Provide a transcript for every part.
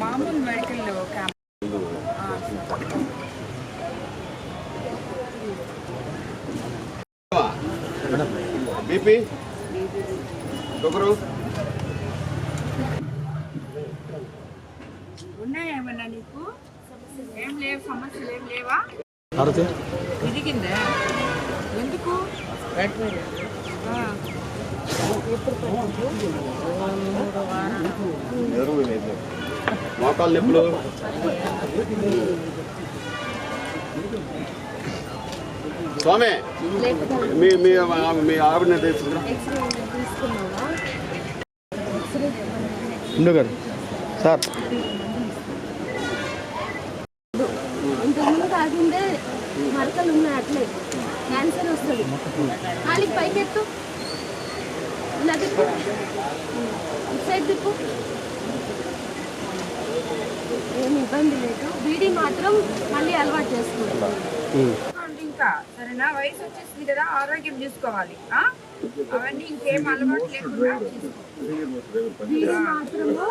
మామూలు medical camp BP? Sugar? ఉన్నాయా ఏమన్నా నీకు? ఏం లేవు సమస్యలు ఏం లేవా? ఎందుకు? మోకాలు నొప్పులు. స్వామి మీ మీ మీ ఆవిడని తెలుసుకురా ఉండు గారు. సార్. ఇంతకుముందు కాకుండే మరకలు ఉన్నాయి అట్లే. క్యాన్సర్ వస్తుంది. ఖాళీ పైకెత్తు. ఇలా తిప్పు సైడ్ తిప్పు ఏమి ఇబ్బంది లేదు బీడీ మాత్రం మళ్ళీ అలవాటు చేసుకుంటాం ఇంకా సరేనా వయసు వచ్చేసింది కదా ఆరోగ్యం చూసుకోవాలి? అవన్నీ ఇంకేం అలవాటు లేకుండా. బీడీ మాత్రము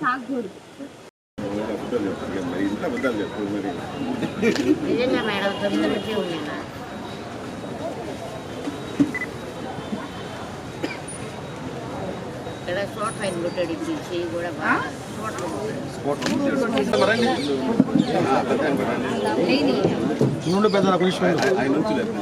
తాగకూడదు నిజంగా మేడం తొమ్మిది నుంచి ఉన్నా ఇక్కడ చోట పైన కొట్టాడు ఇప్పుడు ఈ చెయ్యి కూడా బాగా చోట నుండి పెద్ద నాకు విషయం ఆయన నుంచి లేదు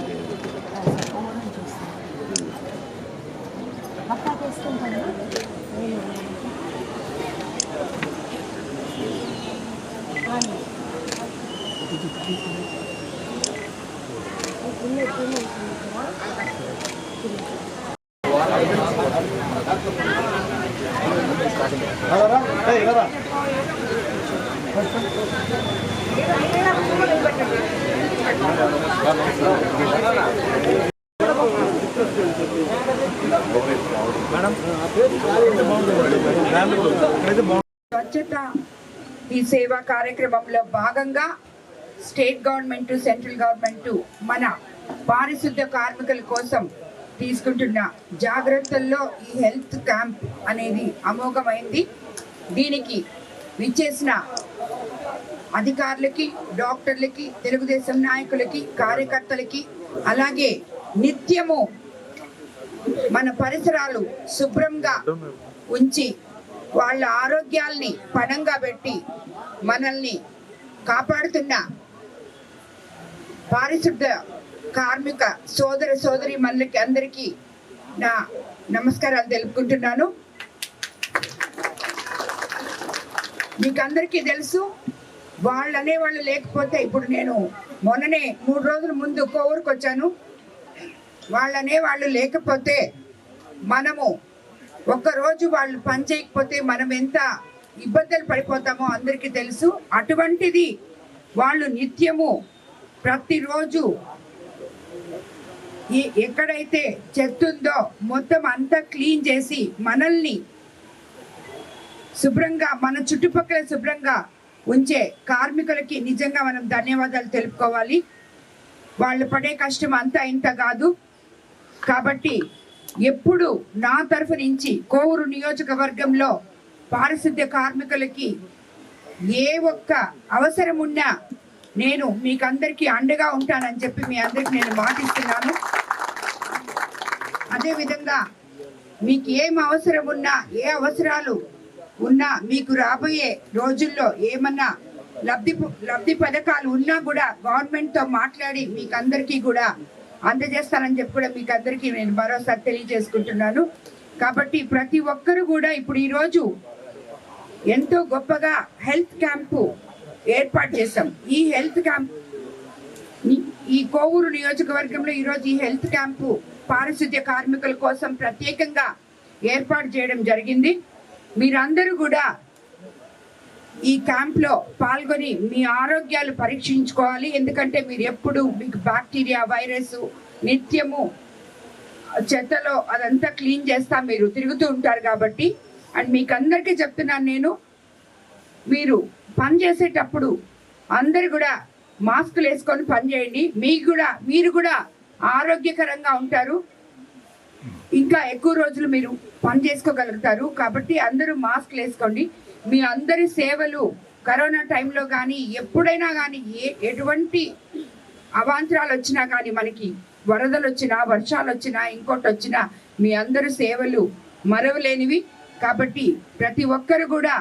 స్వచ్ఛత ఈ సేవా కార్యక్రమంలో భాగంగా స్టేట్ గవర్నమెంట్ సెంట్రల్ గవర్నమెంట్ మన పారిశుద్ధ్య కార్మికుల కోసం తీసుకుంటున్న. జాగ్రత్తల్లో ఈ హెల్త్ క్యాంప్ అనేది అమోఘమైంది. దీనికి విచ్చేసిన అధికారులకి డాక్టర్లకి తెలుగుదేశం నాయకులకి కార్యకర్తలకి అలాగే నిత్యము మన పరిసరాలు శుభ్రంగా ఉంచి వాళ్ళ ఆరోగ్యాల్ని పణంగా పెట్టి మనల్ని కాపాడుతున్న పారిశుద్ధ కార్మిక సోదర సోదరి మనులకి అందరికీ నా నమస్కారాలు తెలుపుకుంటున్నాను. మీకు అందరికీ తెలుసు వాళ్ళు అనేవాళ్ళు లేకపోతే ఇప్పుడు నేను మొన్ననే మూడు రోజుల ముందు కోవూరుకు వచ్చాను. వాళ్ళనే వాళ్ళు లేకపోతే మనము ఒక్కరోజు వాళ్ళు పని చేయకపోతే మనం ఎంత ఇబ్బందులు పడిపోతామో అందరికీ తెలుసు. అటువంటిది వాళ్ళు నిత్యము ప్రతిరోజు ఈ ఎక్కడైతే చెత్త ఉందో మొత్తం అంతా క్లీన్ చేసి మనల్ని శుభ్రంగా మన చుట్టుపక్కల శుభ్రంగా ఉంచే కార్మికులకి నిజంగా మనం ధన్యవాదాలు తెలుపుకోవాలి. వాళ్ళు పడే కష్టం అంతా ఇంత కాదు. కాబట్టి ఎప్పుడు నా తరఫు నుంచి కోవూరు నియోజకవర్గంలో పారిశుద్ధ్య కార్మికులకి ఏ ఒక్క అవసరం ఉన్నా నేను మీకు అందరికీ అండగా ఉంటానని చెప్పి మీ అందరికి నేను మాటిస్తున్నాను. అదేవిధంగా మీకు ఏం అవసరం ఉన్నా ఏ అవసరాలు ఉన్నా మీకు రాబోయే రోజుల్లో ఏమన్నా లబ్ధి లబ్ధి పథకాలు ఉన్నా కూడా గవర్నమెంట్తో మాట్లాడి మీకు అందరికీ కూడా అందజేస్తానని చెప్పి కూడా మీకు అందరికీ నేను మరోసారి తెలియజేసుకుంటున్నాను. కాబట్టి ప్రతి ఒక్కరు కూడా ఇప్పుడు ఈరోజు ఎంతో గొప్పగా హెల్త్ క్యాంపు ఏర్పాటు చేశాం. ఈ హెల్త్ క్యాంప్ ఈ- కోవూరు నియోజకవర్గంలో ఈరోజు ఈ హెల్త్ క్యాంపు పారిశుద్ధ్య కార్మికుల కోసం ప్రత్యేకంగా ఏర్పాటు చేయడం జరిగింది. మీరందరూ కూడా ఈ క్యాంప్లో పాల్గొని మీ ఆరోగ్యాలు పరీక్షించుకోవాలి. ఎందుకంటే మీరు ఎప్పుడు మీకు బ్యాక్టీరియా వైరస్ నిత్యము చెత్తలో అదంతా క్లీన్ చేస్తా మీరు తిరుగుతూ ఉంటారు కాబట్టి. అండ్ మీకు అందరికీ చెప్తున్నాను నేను మీరు పని చేసేటప్పుడు అందరు కూడా మాస్కులు వేసుకొని పనిచేయండి మీకు కూడా మీరు కూడా ఆరోగ్యకరంగా ఉంటారు. ఇంకా ఎక్కువ రోజులు మీరు పని చేసుకోగలుగుతారు. కాబట్టి అందరూ మాస్క్లు వేసుకోండి. మీ అందరి సేవలు కరోనా టైంలో కానీ ఎప్పుడైనా కానీ ఏ ఎటువంటి అవాంతరాలు వచ్చినా కానీ మనకి వరదలు వచ్చినా వర్షాలు వచ్చినా ఇంకోటి వచ్చినా మీ అందరి సేవలు మరవలేనివి. కాబట్టి ప్రతి ఒక్కరు కూడా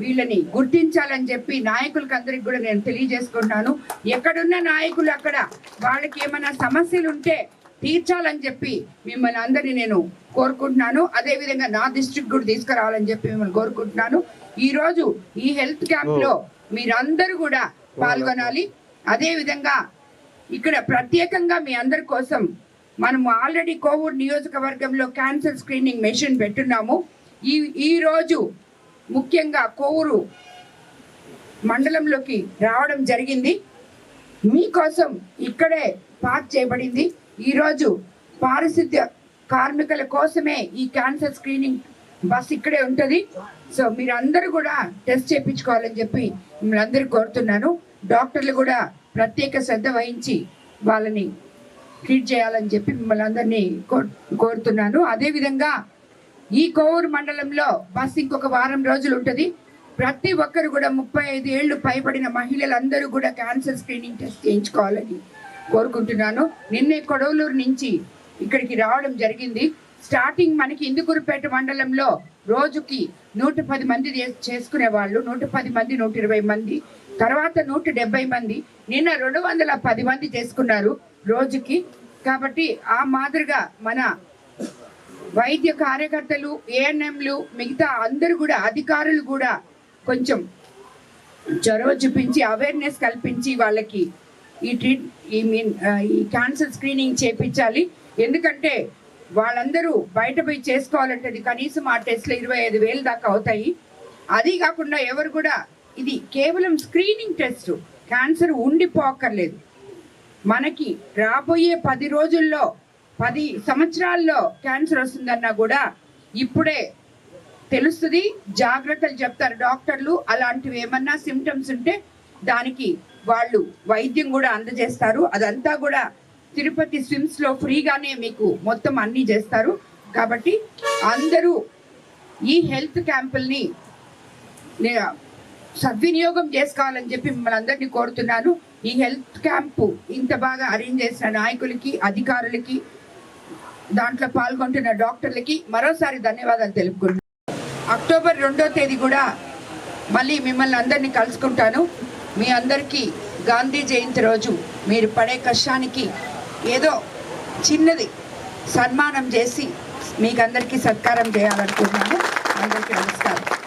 వీళ్ళని గుర్తించాలని చెప్పి నాయకులకి అందరికి కూడా నేను తెలియజేసుకుంటున్నాను. ఎక్కడున్న నాయకులు అక్కడ వాళ్ళకి ఏమైనా సమస్యలు ఉంటే తీర్చాలని చెప్పి మిమ్మల్ని అందరినీ నేను కోరుకుంటున్నాను. అదేవిధంగా నా డిస్ట్రిక్ట్ కూడా తీసుకురావాలని చెప్పి మిమ్మల్ని కోరుకుంటున్నాను. ఈరోజు ఈ హెల్త్ క్యాంప్లో మీరందరూ కూడా పాల్గొనాలి. అదేవిధంగా ఇక్కడ ప్రత్యేకంగా మీ అందరి కోసం మనము ఆల్రెడీ కోవిడ్ నియోజకవర్గంలో క్యాన్సర్ స్క్రీనింగ్ మెషిన్ పెట్టున్నాము. ఈ ఈరోజు ముఖ్యంగా కోవూరు మండలంలోకి రావడం జరిగింది. మీకోసం ఇక్కడే పార్క్ చేయబడింది. ఈరోజు పారిశుద్ధ్య కార్మికుల కోసమే ఈ క్యాన్సర్ స్క్రీనింగ్ బస్ ఇక్కడే ఉంటుంది. సో మీరందరూ కూడా టెస్ట్ చేయించుకోవాలని చెప్పి మిమ్మల్ని అందరూ కోరుతున్నాను. డాక్టర్లు కూడా ప్రత్యేక శ్రద్ధ వహించి వాళ్ళని ట్రీట్ చేయాలని చెప్పి మిమ్మల్ని అందరినీ కో- కోరుతున్నాను. అదేవిధంగా ఈ కోవూరు మండలంలో బస్ ఇంకొక వారం రోజులు ఉంటుంది. ప్రతి ఒక్కరు కూడా ముప్పై ఐదు ఏళ్ళు పైబడిన మహిళలందరూ కూడా క్యాన్సర్ స్క్రీనింగ్ టెస్ట్ చేయించుకోవాలని కోరుకుంటున్నాను. నిన్నే కొడవలూరు నుంచి ఇక్కడికి రావడం జరిగింది. స్టార్టింగ్ మనకి ఇందుకూరుపేట మండలంలో రోజుకి నూట పది మంది చే- చేసుకునే వాళ్ళు నూట పది మంది నూట ఇరవై మంది తర్వాత నూట డెబ్బై మంది నిన్న రెండు వందల పది మంది చేసుకున్నారు రోజుకి. కాబట్టి ఆ మాదిరిగా మన వైద్య కార్యకర్తలు ఏఎన్ఎంలు మిగతా అందరూ కూడా అధికారులు కూడా కొంచెం చొరవ చూపించి అవేర్నెస్ కల్పించి వాళ్ళకి ఈ ట్రీట్ ఈ మీన్ ఈ క్యాన్సర్ స్క్రీనింగ్ చేపించాలి. ఎందుకంటే వాళ్ళందరూ బయట పోయి చేసుకోవాలంటే అది కనీసం ఆ టెస్ట్లు ఇరవై ఐదు వేలు దాకా అవుతాయి. అది కాకుండా ఎవరు కూడా ఇది కేవలం స్క్రీనింగ్ టెస్ట్. క్యాన్సర్ ఉండిపోక్కర్లేదు మనకి రాబోయే పది రోజుల్లో పది సంవత్సరాల్లో క్యాన్సర్ వస్తుందన్నా కూడా ఇప్పుడే తెలుస్తుంది జాగ్రత్తలు చెప్తారు డాక్టర్లు. అలాంటివి ఏమన్నా సిమ్టమ్స్ ఉంటే దానికి వాళ్ళు వైద్యం కూడా అందజేస్తారు. అదంతా కూడా తిరుపతి స్విమ్స్లో ఫ్రీగానే మీకు మొత్తం అన్ని చేస్తారు. కాబట్టి అందరూ ఈ హెల్త్ క్యాంపుల్ని సద్వినియోగం చేసుకోవాలని చెప్పి మిమ్మల్ని అందరినీ కోరుతున్నాను. ఈ హెల్త్ క్యాంపు ఇంత బాగా అరేంజ్ చేసిన నాయకులకి అధికారులకి దాంట్లో పాల్గొంటున్న డాక్టర్లకి మరోసారి ధన్యవాదాలు తెలుపుకుంటున్నాను. అక్టోబర్ రెండో తేదీ కూడా మళ్ళీ మిమ్మల్ని అందరినీ కలుసుకుంటాను. మీ అందరికీ గాంధీ జయంతి రోజు మీరు పడే కష్టానికి ఏదో చిన్నది సన్మానం చేసి మీకు అందరికీ సత్కారం చేయాలనుకుంటున్నాను. అందరికీ నమస్కారం.